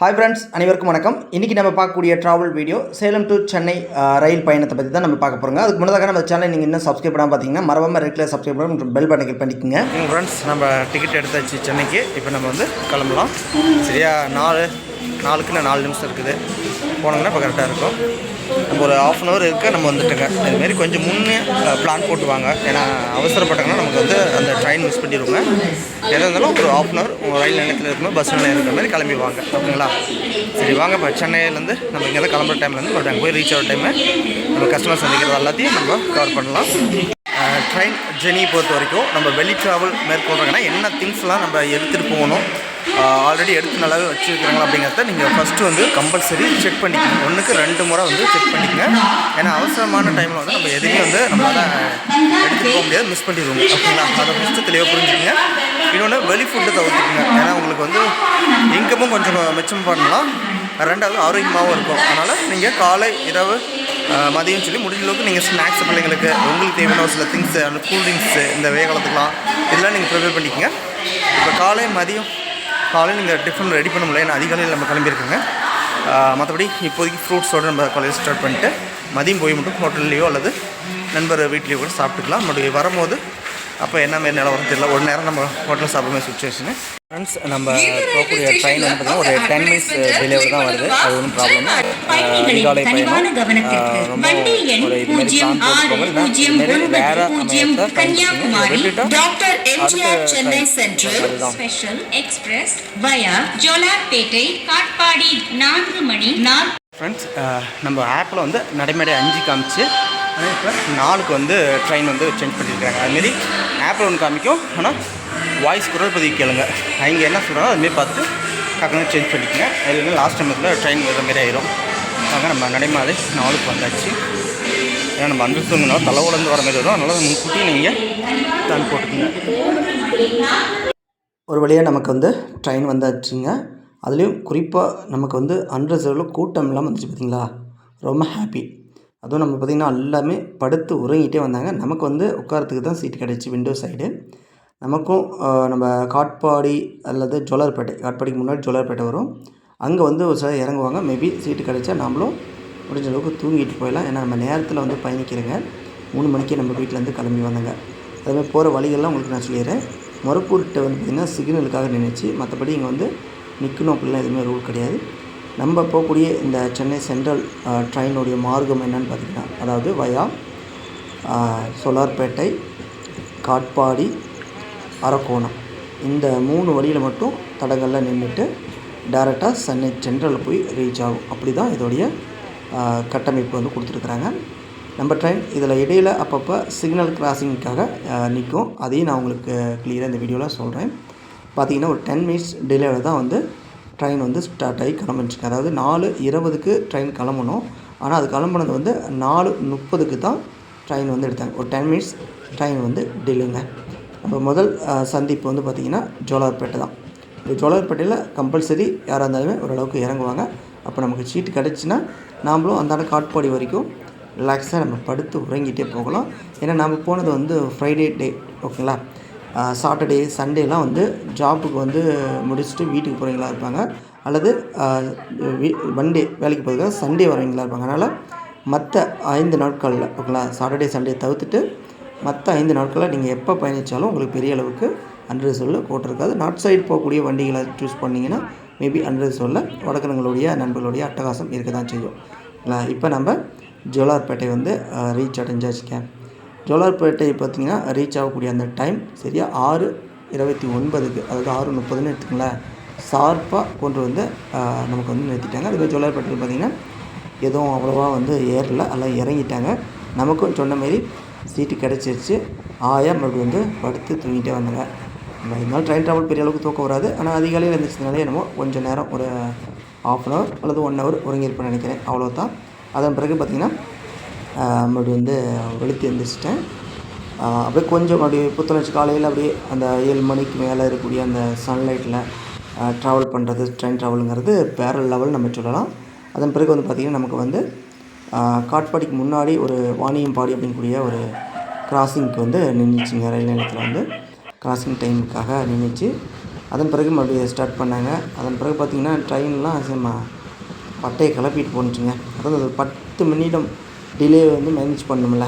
Hi friends அனைவருக்கும் வணக்கம். இன்றைக்கி நம்ம பார்க்கக்கூடிய travel video Salem to Chennai rail பயணத்தை பற்றி தான் நம்ம பார்க்க போகிறோங்க அதுக்கு முன்னதாக நம்ம சேனலை நீங்கள் இன்னும் சப்ஸ்கிரைப் பண்ணாமல் பார்த்தீங்கன்னா மறவாமல் ரெகுலர் சப்ஸ்கிரைப் பண்ணி பெல் பண்ணி கிளிக் பண்ணிக்கோங்க. ஃப்ரெண்ட்ஸ் நம்ம டிக்கெட் எடுத்தாச்சு சென்னைக்கு. இப்போ நம்ம வந்து கிளம்பலாம். சரியா நாலு நாலுக்கு நாலு நிமிஷம் இருக்குது. போனோங்கன்னா இப்போ கரெக்டாக இருக்கும். ஒரு ஆஃப் அன் ஹவர் இருக்க நம்ம வந்துட்டுங்க. இதுமாரி கொஞ்சம் முன்னே பிளான் போட்டுவாங்க. ஏன்னா அவசரப்பட்டாங்கன்னா நமக்கு வந்து அந்த ட்ரெயின் மிஸ் பண்ணிடுவோங்க எதாக இருந்தாலும் ஒரு ஆஃப் அன் ஹவர் உங்கள் ரயில் நிலையத்தில் இருக்கணும் பஸ் நிலையம் இருக்கிற மாதிரி கிளம்பி வாங்க ஓகேங்களா? சரி வாங்க இப்போ சென்னையிலேருந்து நம்ம இங்கேருந்து கிளம்புற டைம்லேருந்து ஒரு அங்கே போய் ரீச் ஆகிற டைமு நம்ம கஸ்டமர் சந்திக்கிறது எல்லாத்தையும் நம்ம கவர் பண்ணலாம். ட்ரெயின் ஜெர்னி பொறுத்த வரைக்கும் நம்ம வெளி ட்ராவல் மேற்கொள்கிறாங்கன்னா என்ன திங்ஸ்லாம் நம்ம எடுத்துகிட்டு போகணும்? ஆல்ரெடி எடுத்து நல்லாவே வச்சுருக்காங்களா அப்படிங்கிறத நீங்கள் ஃபஸ்ட்டு வந்து கம்பல்சரி செக் பண்ணிக்கணும் ஒன்றுக்கு ரெண்டு முறை வந்து செக் பண்ணிக்கங்க. ஏன்னா அவசரமான டைமில் வந்து நம்ம எதுவுமே வந்து நம்மளால் எடுத்துகிட்டு போக முடியாது மிஸ் பண்ணிடுவோம். ஓகேங்களா அதை ஃபஸ்ட்டு தெளிவாக புரிஞ்சுக்கங்க. இன்னொன்று வெளி ஃபுட்டு தவிர்த்துக்குங்க. ஏன்னா உங்களுக்கு வந்து இன்கமும் கொஞ்சம் மிச்சம் பண்ணலாம். ரெண்டாவது ஆரோக்கியமாகவும் இருக்கும். அதனால் நீங்கள் காலை இரவு மதியம் சொல்லி முடிஞ்ச அளவுக்கு நீங்கள் ஸ்நாக்ஸ் பிள்ளைங்களுக்கு உங்களுக்கு தேவையான ஒரு சில திங்ஸு அந்த கூல் ட்ரிங்க்ஸு இந்த வேகாலத்துக்கலாம் இதெல்லாம் நீங்கள் ப்ரிப்பேர் பண்ணிக்கோங்க. இப்போ காலை மதியம் காலையில் நீங்கள் டிஃபன் ரெடி பண்ண முடியல. ஏன்னா அதிகாலையில் நம்ம கிளம்பியிருக்கோங்க. மற்றபடி இப்போதைக்கு ஃப்ரூட்ஸோடு நம்ம காலையில் ஸ்டார்ட் பண்ணிட்டு மதியம் போய் மட்டும் ஹோட்டல்லையோ அல்லது நண்பர் வீட்லேயோ கூட சாப்பிட்டுக்கலாம். மறுபடியும் வரும்போது அப்போ என்ன மாரி நிலவரம் தெரியல. ஒரு நேரம் நம்ம ஹோட்டலில் சாப்பிட்ற மாதிரி சுச்சுவேஷனு ஃப்ரெண்ட்ஸ் நம்ம போகக்கூடிய ட்ரெயின் வந்து பார்த்தீங்கன்னா ஒரு டென் மினிட்ஸ் டிலேவில் தான் வருது. அது ஒன்றும் ப்ராப்ளம் அதிகாலை பயணம். ரொம்ப ஒரு இது மாதிரி பூஜ்ஜியம் பிளான் ஆறு போட்டுக்கோங்க பூஜ்ஜியம் இல்லை இது மாதிரி வேற ஒன்பது பூஜ்ஜியம் அமையத்தை கன்னியாகுமரி. விட்டுட்டா டாக்டர் எம்ஜிஆர் அடுத்த சென்னை train. சென்ட்ரல் அதுதான். Special express via Jolarpettai Katpadi நான்கு மணி நாள் ஃப்ரெண்ட்ஸ் நம்ம ஆப்பில் வந்து நடைமுறை அஞ்சு காமிச்சு ஆனால் இப்போ நாலுக்கு வந்து ட்ரெயின் வந்து சேஞ்ச் பண்ணியிருக்காங்க அதுமாரி ஆப்பில் ஒன்று காமிக்கும். ஆனால் வாய்ஸ் குரல் பதிவு கேளுங்க. அவங்க என்ன சொல்கிறாங்களோ அதுமாரி பார்த்து டக்குனு சேஞ்ச் பண்ணிக்கோங்க. இல்லைன்னா லாஸ்ட் டைமில் ட்ரெயின் வர மாரி ஆயிரும். அதாங்க நம்ம நடைமாதை நாளுக்கு வந்தாச்சு. ஏன்னா நம்ம அன்று தூங்கினாலும் தலை உடந்து வர மாதிரி வரும். அதனால் முன்கூட்டி நீங்கள் தான் போட்டுக்கோங்க. ஒரு வழியாக நமக்கு வந்து ட்ரெயின் வந்தாச்சுங்க. அதுலேயும் குறிப்பாக நமக்கு வந்து அன்ரிசர்வில் கூட்டம் இல்லாமல் வந்துச்சு பார்த்தீங்களா ரொம்ப ஹாப்பி அதுவும் நம்ம பார்த்திங்கன்னா எல்லாமே படுத்து உறங்கிட்டே வந்தாங்க. நமக்கு வந்து உட்காரத்துக்கு தான் சீட் கிடச்சி விண்டோ சைடு நமக்கும் நம்ம காட்பாடி அல்லது ஜோலார்பேட்டை காட்பாடிக்கு முன்னாடி ஜோலார்பேட்டை வரும். அங்கே வந்து ஒரு சிலர் இறங்குவாங்க. மேபி சீட்டு கிடைச்சா நாமளும் முடிஞ்ச அளவுக்கு தூங்கிட்டு போயிடலாம். ஏன்னா நம்ம நேரத்தில் வந்து பயணிக்கிறேங்க மூணு மணிக்கே நம்ம வீட்டிலேருந்து கிளம்பி வந்தாங்க. அதுமாதிரி போகிற வழிகள்லாம் உங்களுக்கு நான் சொல்லிடுறேன். மொரப்பூர்கிட்ட வந்து பார்த்திங்கன்னா சிக்னலுக்காக நின்றுச்சு மற்றபடி இங்கே வந்து நிற்கணும் அப்படிலாம் எதுவுமே ரூல் கிடையாது. நம்ம போகக்கூடிய இந்த சென்னை சென்ட்ரல் ட்ரெயினுடைய மார்க்கம் என்னன்னு பார்த்தீங்கன்னா அதாவது வயா சோலார்பேட்டை காட்பாடி அரக்கோணம். இந்த மூணு வழியில் மட்டும் தடங்களில் நின்றுட்டு டேரெக்டாக சென்னை சென்ட்ரலில் போய் ரீச் ஆகும். அப்படி தான் இதோடைய கட்டமைப்பு வந்து கொடுத்துருக்குறாங்க. நம்ம ட்ரெயின் இதில் இடையில் அப்பப்போ சிக்னல் கிராசிங்க்காக நிற்கும். அதையும் நான் உங்களுக்கு கிளியராக இந்த வீடியோவில் சொல்கிறேன் பார்த்தீங்கன்னா ஒரு டென் மினிட்ஸ் டிலேவில் தான் வந்து ட்ரெயின் வந்து ஸ்டார்ட் ஆகி கிளம்பிச்சுங்க அதாவது நாலு இருபதுக்கு ட்ரெயின் கிளம்பணும். ஆனால் அது கிளம்புனது வந்து நாலு முப்பதுக்கு தான் ட்ரெயின் வந்து எடுத்தாங்க. ஒரு டென் மினிட்ஸ் ட்ரெயின் வந்து டிலேங்க நம்ம முதல் சந்திப்பு வந்து பார்த்திங்கன்னா ஜோலார்பேட்டை தான். இந்த ஜோலார்பேட்டையில் கம்பல்சரி யாராக இருந்தாலுமே ஓரளவுக்கு இறங்குவாங்க. அப்போ நமக்கு சீட்டு கிடச்சின்னா நாமளும் அந்தாண்ட காட்பாடி வரைக்கும் ரிலாக்ஸாக நம்ம படுத்து உறங்கிட்டே போகலாம். ஏன்னா நம்ம போனது வந்து ஃப்ரைடே டே ஓகேங்களா சாட்டர்டே சண்டேலாம் வந்து ஜாப்புக்கு வந்து முடிச்சுட்டு வீட்டுக்கு போகிறவங்களா இருப்பாங்க. அல்லது மண்டே வேலைக்கு போகிறதுக்காக சண்டே வரவங்களா இருப்பாங்க. அதனால் மற்ற ஐந்து நாட்களில் ஓகேங்களா சாட்டர்டே சண்டே தவிர்த்துட்டு மற்ற ஐந்து நாட்களில் நீங்கள் எப்போ பயணித்தாலும் உங்களுக்கு பெரிய அளவுக்கு அன்ரிசர்வில் கோட் இருக்காது. நார்த் சைடு போகக்கூடிய வண்டிகளை சூஸ் பண்ணிங்கன்னா மேபி அன்ரிசர்வில் வடக்கரங்களுடைய நண்பர்களுடைய அட்டகாசம் இருக்க தான் செய்யும் இப்போ நம்ம ஜோலார்பேட்டை வந்து ரீச் அடைஞ்சாச்சுக்கேன் ஜோலார்பேட்டை பார்த்திங்கன்னா ரீச் ஆகக்கூடிய அந்த டைம் சரியா ஆறு இருபத்தி ஒன்பதுக்கு அதாவது ஆறு முப்பதுன்னு எடுத்துக்கங்களேன். ஷார்ப்பாக கொண்டு வந்து நமக்கு வந்து நிறுத்திட்டாங்க. அதுமாதிரி ஜோலார்பேட்டையில் பார்த்திங்கன்னா எதுவும் அவ்வளோவா வந்து ஏறல எல்லாம் இறங்கிட்டாங்க. நமக்கும் சொன்ன மாரி சீட்டு கிடச்சிருச்சு. ஆயா மறுபடியும் வந்து படுத்து தூங்கிட்டே வந்தாங்க. நம்ம இருந்தாலும் ட்ரெயின் ட்ராவல் பெரிய அளவுக்கு தூக்கம் வராது. ஆனால் அதிகாலையில் இருந்துச்சுனாலே என்னமோ கொஞ்சம் நேரம் ஒரு ஆஃப் அன் ஹவர் அல்லது ஒன் ஹவர் உறங்கியிருப்பேன்னு நினைக்கிறேன். அவ்வளோ தான் அதன் பிறகு பார்த்திங்கன்னா மறுபடியும் வந்து வெளுத்து எழுந்திரிச்சிட்டேன் அப்படியே கொஞ்சம் அப்படியே புத்துணர்ச்சி காலையில் அப்படியே அந்த ஏழு மணிக்கு மேலே இருக்கக்கூடிய அந்த சன்லைட்டில் ட்ராவல் பண்ணுறது ட்ரெயின் ட்ராவலுங்கிறது வேறு லெவல் நம்ம சொல்லலாம். அதன் பிறகு வந்து பார்த்திங்கன்னா நமக்கு வந்து காட்பாடிக்கு முன்னாடி ஒரு வாணியம்பாடி அப்படிங்கக்கூடிய ஒரு கிராசிங்க்கு வந்து நின்றுச்சுங்க ரயில் நிலையத்தில் வந்து. கிராசிங் டைமுக்காக நின்றுச்சு. அதன் பிறகு மறுபடியும் ஸ்டார்ட் பண்ணாங்க. அதன் பிறகு பார்த்திங்கன்னா ட்ரெயின்லாம் சேமா பட்டையை கிளப்பிட்டு போணுச்சுங்க. அதாவது ஒரு பத்து நிமிடம் டிலே வந்து மேனேஜ் பண்ணணும்ல.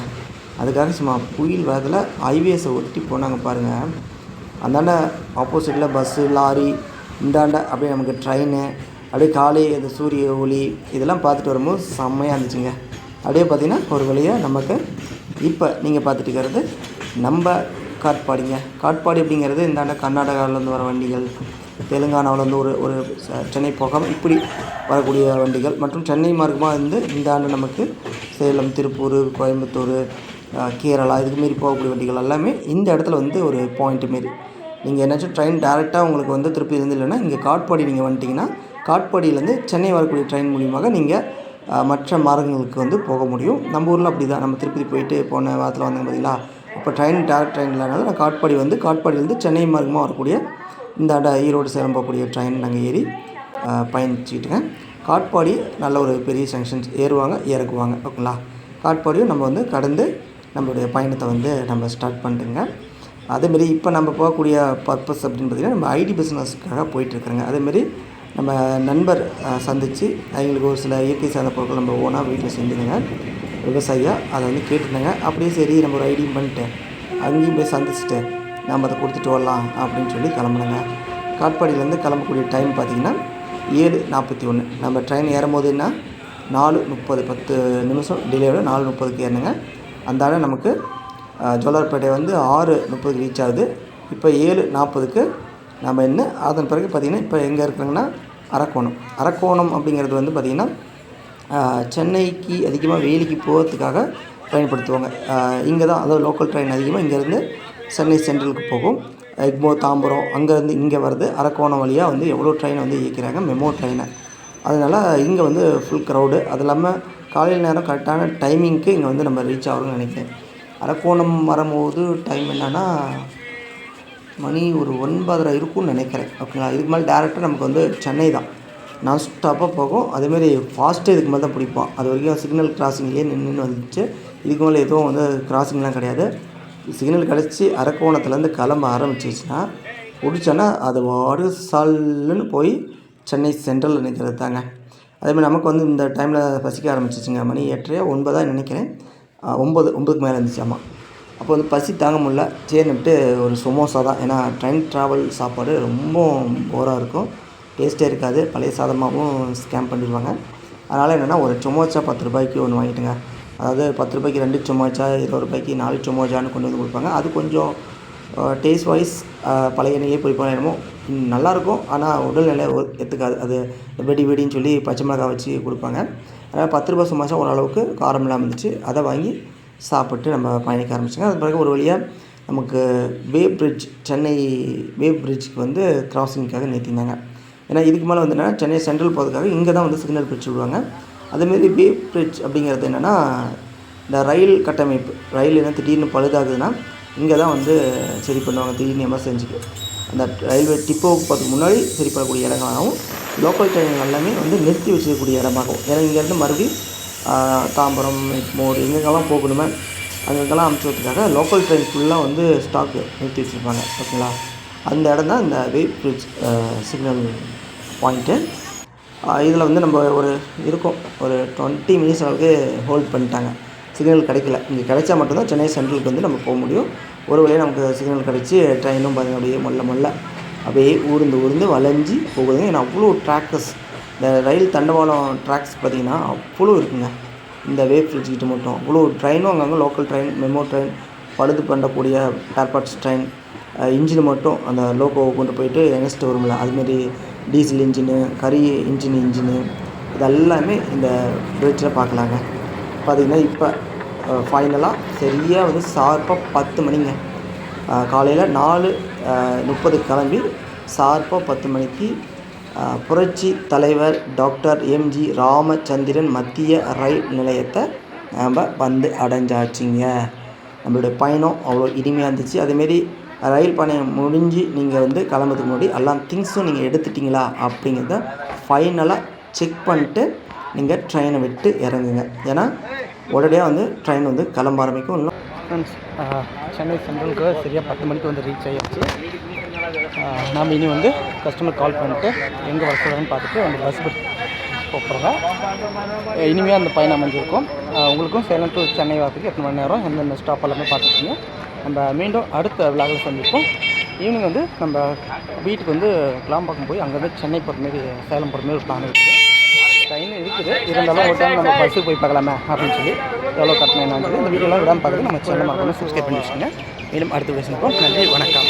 அதுக்காக சும்மா புயல் வேகத்தில் ஹைவேஸை ஒட்டி போனாங்க பாருங்கள் அந்தாண்ட ஆப்போசிட்டில் பஸ்ஸு லாரி இந்தாண்ட அப்படியே நமக்கு ட்ரெயின் அப்படியே காலை அந்த சூரிய ஒளி இதெல்லாம் பார்த்துட்டு வரும்போது செம்மையாக இருந்துச்சுங்க. அப்படியே பார்த்திங்கன்னா ஒரு வழியாக நமக்கு இப்போ நீங்கள் பார்த்துட்டு இருக்கிறது நம்ம காட்பாடிங்க. காட்பாடி அப்படிங்கிறது இந்தாண்ட கர்நாடகாவிலேருந்து வர வண்டிகள் தெலுங்கானாவிலேருந்து ஒரு ஒரு ச- சென்னை போகாமல் இப்படி வரக்கூடிய வண்டிகள். மற்றும் சென்னை மார்க்கமாக இருந்து இந்த ஆண்டு நமக்கு சேலம் திருப்பூர் கோயம்புத்தூர் கேரளா இதுக்கு மாரி போகக்கூடிய வண்டிகள் எல்லாமே இந்த இடத்துல வந்து ஒரு பாயிண்ட் மாரி நீங்கள் என்னாச்சும் ட்ரெயின் டேரெக்டாக உங்களுக்கு வந்து திருப்பதிலேருந்து இல்லைன்னா இங்கே காட்பாடி நீங்கள் வந்துட்டிங்கன்னா காட்பாடியிலேருந்து சென்னை வரக்கூடிய ட்ரெயின் மூலியமாக நீங்கள் மற்ற மார்க்கங்களுக்கு வந்து போக முடியும். நம்ம ஊரில் அப்படி தான் நம்ம திருப்பதி போயிட்டு போன வாரத்தில் வந்தாங்க பார்த்தீங்களா இப்போ ட்ரெயின் டேரக்ட் ட்ரெயின் இல்லைனாலும் நான் காட்பாடி வந்து காட்பாடியிலேருந்து சென்னை மார்க்கமாக வரக்கூடிய இந்த அட ஈரோடு சேலம் போகக்கூடிய ட்ரெயின் நாங்கள் ஏறி பயணிச்சுக்கிட்டுங்க. காட்பாடி நல்ல ஒரு பெரிய ஜங்ஷன்ஸ் ஏறுவாங்க இறக்குவாங்க ஓகேங்களா? காட்பாடியும் நம்ம வந்து கடந்து நம்மளுடைய பயணத்தை வந்து நம்ம ஸ்டார்ட் பண்ணிட்டுங்க. அதேமாரி இப்போ நம்ம போகக்கூடிய பர்பஸ் அப்படின்னு பார்த்திங்கன்னா நம்ம ஐடி பிஸ்னஸ்க்காக போயிட்டுருக்குறோங்க. அதேமாரி நம்ம நண்பர் சந்தித்து அவங்களுக்கு ஒரு சில இயற்கை சார்ந்த பொருட்கள் நம்ம ஓனாக வீட்டில் செஞ்சுருங்க விவசாயியாக அதை வந்து கேட்டுருந்தேங்க அப்படியே சரி நம்ம ஒரு ஐடியும் பண்ணிட்டு அங்கேயும் போய் சந்திச்சுட்டு நம்ம அதை கொடுத்துட்டு வரலாம் அப்படின்னு சொல்லி கிளம்புனாங்க. காட்பாடியிலேருந்து கிளம்பக்கூடிய டைம் பார்த்திங்கன்னா ஏழு நாற்பத்தி ஒன்று நம்ம ட்ரெயின் ஏறும்போதுன்னா நாலு முப்பது பத்து நிமிஷம் டிலேயோட நாலு முப்பதுக்கு ஏறினுங்க. அந்தாண்ட நமக்கு ஜோலார்பேட்டை வந்து ஆறு முப்பதுக்கு ரீச் ஆகுது. இப்போ ஏழு நாற்பதுக்கு நம்ம என்ன? அதன் பிறகு பார்த்திங்கன்னா இப்போ எங்கே இருக்கிறோங்கன்னா அரக்கோணம். அரக்கோணம் அப்படிங்கிறது வந்து பார்த்திங்கன்னா சென்னைக்கு அதிகமாக வேலைக்கு போகிறதுக்காக பயன்படுத்துவாங்க. இங்கே தான் அதாவது லோக்கல் ட்ரெயின் அதிகமாக இங்கேருந்து சென்னை சென்ட்ரலுக்கு போகும். எக்மோ தாம்பரம் அங்கேருந்து இங்கே வருது அரக்கோணம் வழியாக வந்து எவ்வளோ ட்ரெயின் வந்து இயக்கிறாங்க மெமோ ட்ரெயினை அதனால் இங்கே வந்து ஃபுல் க்ரௌடு அது இல்லாமல் காலையில் நேரம் கரெக்டான டைமிங்க்கு இங்கே வந்து நம்ம ரீச் ஆகணும்னு நினைக்கிறேன். அரக்கோணம் வரும்போது டைம் என்னென்னா மணி ஒரு ஒன்பதரை இருக்கும்னு நினைக்கிறேன். ஓகேங்களா? இதுக்கு மேலே டேரெக்டாக நமக்கு வந்து சென்னை தான். நான் ஸ்டாப்பாக போகும். அதேமாரி ஃபாஸ்ட்டு இதுக்கு மேலே தான் பிடிப்போம். அது வரைக்கும் சிக்னல் கிராசிங்லேயே நின்று வந்துச்சு. இதுக்கு மேலே எதுவும் வந்து கிராசிங்லாம் கிடையாது. சிக்னல் கிடச்சி அரக்கோணத்துலேருந்து கிளம்ப ஆரம்பிச்சிச்சுன்னா பிடிச்சோன்னா அது வாடு சல்லுன்னு போய் சென்னை சென்ட்ரலில் நிற்கிறது தாங்க. அதேமாதிரி நமக்கு வந்து இந்த டைமில் பசிக்க ஆரம்பிச்சிச்சுங்க மணி எட்டரையா ஒன்பதாக நினைக்கிறேன். ஒம்பது ஒம்பதுக்கு மேலே இருந்துச்சு. ஆமாம் அப்போ வந்து பசி தாங்க முடியல. சரின்னுட்டு ஒரு சமோசா தான். ஏன்னா ட்ரெயின் ட்ராவல் சாப்பாடு ரொம்ப போராக இருக்கும். டேஸ்ட்டே இருக்காது. பழைய சாதமாகவும் ஸ்கேம் பண்ணிடுவாங்க. அதனால் என்னென்னா ஒரு சமோசா பத்து ரூபாய்க்கு ஒன்று வாங்கிட்டுங்க. அதாவது பத்து ரூபாய்க்கு ரெண்டு சமோசா இருபது ரூபாய்க்கு நாலு சமோசான்னு கொண்டு வந்து கொடுப்பாங்க. அது கொஞ்சம் டேஸ்ட் வைஸ் பழைய எண்ணெயிலே பொரிப்பாங்க என்னமோ. நல்லாயிருக்கும் ஆனால் உடல்நிலை ஒ- எடுத்துக்காது அது வெடி வெடின்னு சொல்லி பச்சை மிளகாய் வச்சு கொடுப்பாங்க. அதனால் பத்து ரூபாய் சமோசா ஓரளவுக்கு காரம் இல்லாமல் இருந்துச்சு. அதை வாங்கி சாப்பிட்டு நம்ம பயணிக்க ஆரம்பிச்சோங்க. அது பிறகு ஒரு வழியாக நமக்கு வே பிரிட்ஜ் சென்னை வே பிரிட்ஜுக்கு வந்து கிராசிங்க்காக நிறுத்தியிருந்தாங்க ஏன்னா இதுக்கு மேலே வந்து சென்னை சென்ட்ரல் போகிறதுக்காக இங்கே தான் வந்து சிக்னல் பிரிட்ஜ் விடுவாங்க. அதேமாரி வேவ் பிரிட்ஜ் அப்படிங்கிறது என்னென்னா இந்த ரயில் கட்டமைப்பு ரயில் என்ன திடீர்னு பழுதாகுதுன்னா இங்கே தான் வந்து சரி பண்ணுவாங்க திடீர்னு எமர்ஜென்சிக்கு அந்த ரயில்வே டிப்போ போகிறதுக்கு முன்னாடி சரி பண்ணக்கூடிய இடங்களாகவும் லோக்கல் ட்ரெயின்கள் எல்லாமே வந்து நிறுத்தி வச்சிருக்கக்கூடிய இடமாகவும். ஏன்னா இங்கேருந்து மறுபடியும் தாம்பரம் மோர் எங்கெங்கெல்லாம் போகணுமே அங்கெங்கெல்லாம் அனுப்பிச்சதுக்காக லோக்கல் ட்ரெயின் ஃபுல்லாக வந்து ஸ்டாக் நிறுத்தி வச்சுருப்பாங்க ஓகேங்களா அந்த இடம் தான் இந்த வெயிட் பிரிட்ஜ் சிக்னல் பாயிண்ட்டு இதில் வந்து நம்ம ஒரு இருக்கும். ஒரு டுவெண்ட்டி மினிட்ஸ் அளவுக்கு ஹோல்ட் பண்ணிட்டாங்க. சிக்னல் கிடைக்கல. இங்கே கிடைச்சா மட்டும்தான் சென்னை சென்ட்ரலுக்கு வந்து நம்ம போக முடியும். ஒரு வழியாக நமக்கு சிக்னல் கிடச்சி ட்ரெயினும் பார்த்தீங்கன்னா அப்படியே மொல்ல மொல்ல அப்படியே ஊர்ந்து ஊர்ந்து வளைஞ்சி போகுதுங்க. ஏன்னா அவ்வளோ ட்ராக்கர்ஸ் இந்த ரயில் தண்டவாளம் ட்ராக்ஸ் பார்த்திங்கன்னா அவ்வளோ இருக்குங்க. இந்த வேவ் பிரிட்ஜ் கிட்ட மட்டும். அவ்வளோ ட்ரெயினும் அங்கங்கே லோக்கல் ட்ரெயின் மெமோ ட்ரெயின் பழுது பண்ணக்கூடிய ஏர்பாட்ஸ் ட்ரெயின் இன்ஜின் மட்டும் அந்த லோகோவை கொண்டு போயிட்டு எங்கஸ்ட் வரும்ல. அதுமாரி டீசல் இன்ஜினு கரி இன்ஜின் இன்ஜினு இதெல்லாமே இந்த பிரிட்ஜில் பார்க்கலாங்க. பார்த்திங்கன்னா இப்போ ஃபைனலாக சரியாக வந்து ஷார்ப்பாக பத்து மணிங்க. காலையில் நாலு முப்பது கிளம்பி ஷார்ப்பாக பத்து மணிக்கு புரட்சி தலைவர் டாக்டர் எம்ஜி ராமச்சந்திரன் மத்திய ரயில் நிலையத்தை நம்ம வந்து அடைஞ்சாச்சுங்க. நம்மளுடைய பயணம் அவ்வளோ இனிமையாக இருந்துச்சு. அதேமாரி ரயில் பயணம் முடிஞ்சு நீங்கள் வந்து கிளம்புறதுக்கு முன்னாடி எல்லா திங்ஸும் நீங்கள் எடுத்துட்டிங்களா அப்படிங்கிறத ஃபைனலாக செக் பண்ணிட்டு நீங்கள் ட்ரெயினை விட்டு இறங்குங்க. ஏன்னா உடனடியாக வந்து ட்ரெயின் வந்து கிளம்ப ஆரம்பிக்கும். இன்னும் ஃப்ரெண்ட்ஸ் சென்னை சென்ட்ரலுக்கு சரியாக பத்து மணிக்கு வந்து ரீச் ஆகிடுச்சு நாம் இனி வந்து கஸ்டமர் கால் பண்ணிட்டு எங்கே வர பார்த்துட்டு அந்த பஸ் கூப்பிட்றேன் இனிமேல் அந்த பயணம் அமைஞ்சிருக்கும். உங்களுக்கும் சேலம் டு சென்னை வரதுக்கு எத்தனை மணி நேரம்? எந்தெந்த ஸ்டாப் எல்லாமே பார்த்துருக்கீங்க நம்ம மீண்டும் அடுத்த விழாவில் சந்திப்போம். ஈவினிங் வந்து நம்ம வீட்டுக்கு வந்து கிளாம்பாக்கம் போய் அங்கேருந்து சென்னை போகிற மாரி சேலம் போகிற மாரி ஒரு பிளான் இருக்குது ட்ரெயின் இருக்குது. இருந்தாலும் ஒரு டைம் நம்ம பஸ்ஸுக்கு போய் பார்க்கலாமே அப்படின்னு சொல்லி எவ்வளோ கட்டணம் என்னன்னு சொல்லி இந்த வீடியோலாம் விடாமல் பார்க்குறது நம்ம சேனல் மறக்காமல் சப்ஸ்கிரைப் பண்ணி வச்சுக்கோங்க. மேலும் அடுத்த பேசுகிறோம் நன்றி வணக்கம்.